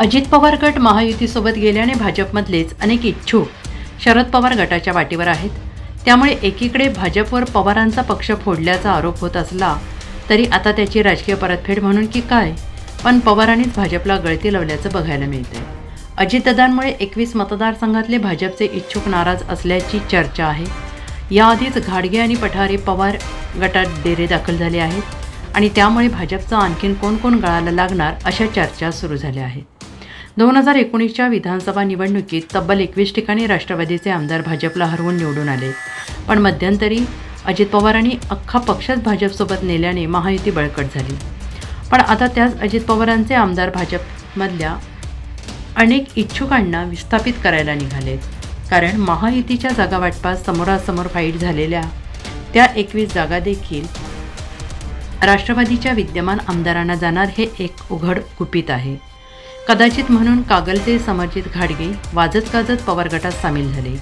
अजित पवार गट महायुतीसोबत गेल्याने भाजपमधलेच अनेक इच्छुक शरद पवार गटाच्या वाटेवर आहेत. त्यामुळे एकीकडे भाजपवर पवारांचा पक्ष फोडल्याचा आरोप होत असला तरी आता त्याची राजकीय परतफेड म्हणून की काय? पण पवारांनीच भाजपला गळती लावल्याचं बघायला मिळतंय. अजितदादांमुळे एकवीस मतदारसंघातले भाजपचे इच्छुक नाराज असल्याची चर्चा आहे. याआधीच घाडगे आणि पठारे पवार गटात डेरे दाखल झाले आहेत आणि त्यामुळे भाजपचा आणखीन कोण कोण गळाला लागणार अशा चर्चा सुरू झाल्या आहेत. दोन हजार एकोणीसच्या विधानसभा निवडणुकीत तब्बल एकवीस ठिकाणी राष्ट्रवादीचे आमदार भाजपला हरवून निवडून आले. पण मध्यंतरी अजित पवारांनी अख्खा पक्षच भाजपसोबत नेल्याने महायुती बळकट झाली. पण आता त्याच अजित पवारांचे आमदार भाजपमधल्या अनेक इच्छुकांना विस्थापित करायला निघालेत. कारण महायुतीच्या जागा वाटपात समोरासमोर फाईट झालेल्या त्या एकवीस जागा देखील राष्ट्रवादीच्या विद्यमान आमदारांना जाणार हे एक उघड गुपित आहे. कदाचित म्हणून कागलचे समर्जित घाडगे वाजत गाजत पवार गटात सामील झाले.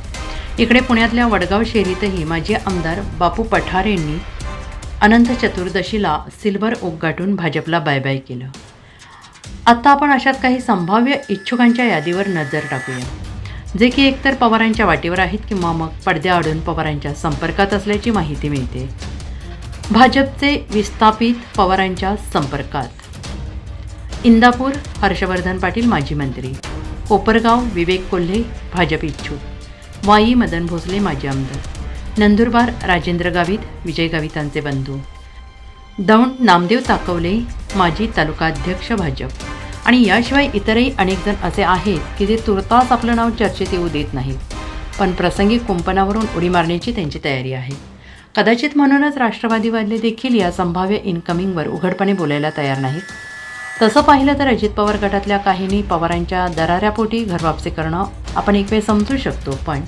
इकडे पुण्यातल्या वडगाव शेरीतही माजी आमदार बापू पठार यांनी अनंत चतुर्दशीला सिल्वर ओक गाठून भाजपला बाय बाय केलं. आत्ता आपण अशात काही संभाव्य इच्छुकांच्या यादीवर नजर टाकूया. जे की एकतर पवारांच्या वाटेवर आहेत किंवा मग पडद्याआडून पवारांच्या संपर्कात असल्याची माहिती मिळते. भाजपचे विस्थापित पवारांच्या संपर्कात. इंदापूर हर्षवर्धन पाटील माजी मंत्री. कोपरगाव विवेक कोल्हे भाजप इच्छुक. वाई मदन भोसले माजी आमदार. नंदुरबार राजेंद्र गावित विजय गावितांचे बंधू. दौंड नामदेव ताकवले माजी तालुकाध्यक्ष भाजप. आणि याशिवाय इतरही अनेक जण असे आहेत की जे तुर्तास आपलं नाव चर्चेत येऊ देत नाहीत. पण प्रसंगी कुंपणावरून उडी मारण्याची त्यांची तयारी आहे. कदाचित म्हणूनच राष्ट्रवादीवाले देखील या संभाव्य इनकमिंगवर उघडपणे बोलायला तयार नाहीत. तसं पाहिलं तर अजित पवार गटातल्या काहींनी पवारांच्या दराऱ्यापोटी घरवापसी करणं आपण एक वेळ समजू शकतो पण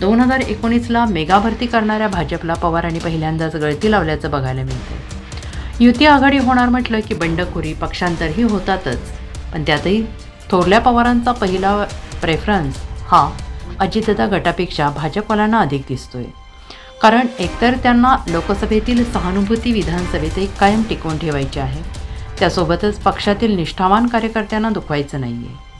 दोन हजार एकोणीसला मेगा भरती करणाऱ्या भाजपला पवारांनी पहिल्यांदाच गळती लावल्याचं बघायला मिळतं युती आघाडी होणार म्हटलं की बंडखोरी पक्षांतरही होतातच पण त्यातही थोरल्या पवारांचा पहिला प्रेफरन्स हा अजितदा गटापेक्षा भाजपवाल्यांना अधिक दिसतोय. कारण एकतर त्यांना लोकसभेतील सहानुभूती विधानसभेतही कायम टिकवून ठेवायची आहे त्यासोबतच पक्षातील निष्ठावान कार्यकर्त्यांना दुखवायचं नाही आहे